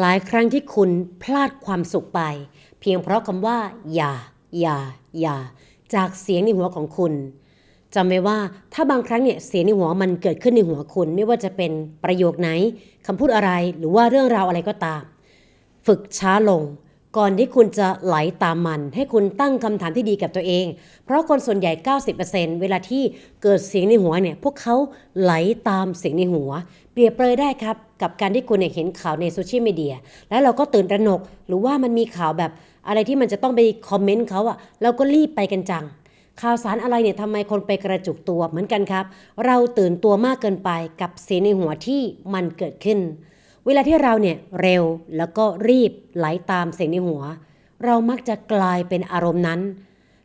หลายครั้งที่คุณพลาดความสุขไป เพียงเพราะคำว่า อย่า อย่า อย่า จากเสียงในหัวของคุณจำไว้ว่าถ้าบางครั้งเนี่ยเสียงในหัวมันเกิดขึ้นในหัวคุณ ไม่ว่าจะเป็นประโยคไหนคำพูดอะไรหรือว่าเรื่องราวอะไรก็ตาม ฝึกช้าลง ก่อนที่คุณจะไหลตามมัน ให้คุณตั้งคำถามที่ดีกับตัวเอง เพราะคนส่วนใหญ่ 90%เวลาที่เกิดเสียงในหัวเนี่ยพวกเขาไหลตามเสียงในหัว เปรียบเปรยได้ครับ กับการที่คุณเนี่ยเห็นข่าวในโซเชียลมีเดียแล้วเราก็ตื่นตระหนก หรือว่ามันมีข่าวแบบอะไรที่มันจะต้องไปคอมเมนต์เขาอะเราก็รีบไปกันจังข่าวสารอะไรเนี่ยทำไมคนไปกระจุกตัวเหมือนกันครับ เราตื่นตัวมากเกินไปกับเสียงในหัวที่มันเกิดขึ้น เวลาที่เราเนี่ยเร็วแล้วก็รีบไหลตามเสียงในหัว เรามักจะกลายเป็นอารมณ์นั้น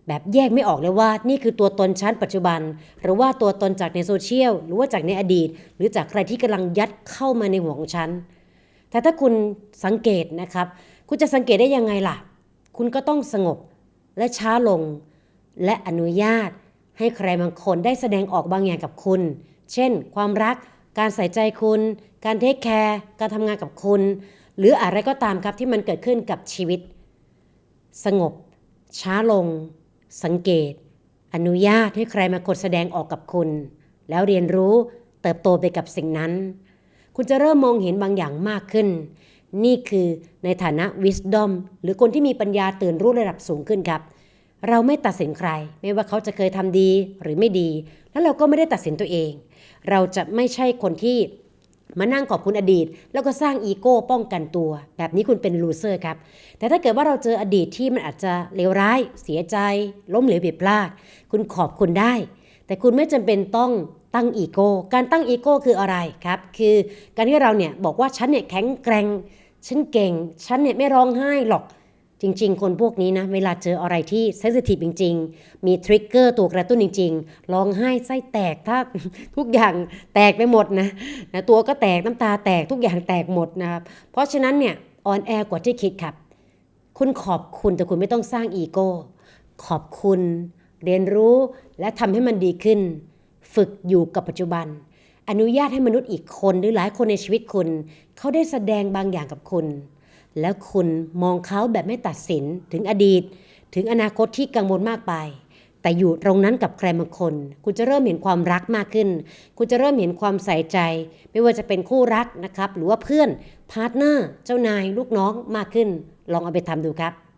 แบบแยกไม่ออกเลยว่านี่คือตัวตนชั้นปัจจุบัน หรือว่าตัวตนจากในโซเชียลหรือว่าจากในอดีต หรือจากใครที่กำลังยัดเข้ามาในหัวของฉันแต่ถ้าคุณสังเกตนะครับ คุณจะสังเกตได้ยังไงล่ะ คุณก็ต้องสงบและช้าลง และอนุญาตให้ใครบางคนได้แสดงออกบางอย่างกับคุณ เช่น ความรัก การใส่ใจคุณ การเทคแคร์การทำงานกับคุณ หรืออะไรก็ตามครับที่มันเกิดขึ้นกับชีวิต สงบ ช้าลง สังเกต อนุญาตให้ใครมากดแสดงออกกับคุณ แล้วเรียนรู้เติบโตไปกับสิ่งนั้น คุณจะเริ่มมองเห็นบางอย่างมากขึ้น นี่คือในฐานะ wisdom หรือคนที่มีปัญญาตื่นรู้ระดับสูงขึ้นครับ เราไม่ตัดสินใคร ไม่ว่าเขาจะเคยทำดีหรือไม่ดี แล้วเราก็ไม่ได้ตัดสินตัวเอง เราจะไม่ใช่คนที่มานั่งขอบคุณอดีต แล้วก็สร้างอีโก้ป้องกันตัว แบบนี้คุณเป็นลูเซอร์ครับ แต่ถ้าเกิดว่าเราเจออดีตที่มันอาจจะเลวร้าย เสียใจ ล้มเหลวผิดพลาด คุณขอบคุณได้ แต่คุณไม่จำเป็นต้องตั้งอีโก้ การตั้งอีโก้คืออะไรครับ คือการที่เราเนี่ยบอกว่าฉันเนี่ยแข็งแกร่ง ฉันเก่ง ฉันเนี่ยไม่ร้องไห้หรอก จริง ๆ คนพวกนี้นะ เวลาเจออะไรที่เซนซิทีฟจริง ๆ มีทริกเกอร์ตัวกระตุ้นจริง ๆ ร้องไห้ไส้แตกถ้าทุกอย่างแตกไปหมดนะนะตัวก็แตกน้ำตาแตกทุกอย่างแตกหมดนะครับ เพราะฉะนั้นเนี่ยออนแอร์กว่าที่คิดครับ คุณขอบคุณแต่คุณไม่ต้องสร้างอีโก้ ขอบคุณ เรียนรู้และทำให้มันดีขึ้น ฝึกอยู่กับปัจจุบัน อนุญาตให้มนุษย์อีกคนหรือหลายคนในชีวิตคุณ เขาได้แสดงบางอย่างกับคุณ แล้วคุณมองเขาแบบไม่ตัดสินถึงอดีต ถึงอนาคตที่กังวลมากไป แต่อยู่ตรงนั้นกับใครบางคน คุณจะเริ่มเห็นความรักมากขึ้น คุณจะเริ่มเห็นความใส่ใจ ไม่ว่าจะเป็นคู่รักนะครับ หรือว่าเพื่อนพาร์ทเนอร์เจ้านายลูกน้องมากขึ้น ลองเอาไปทำดูครับ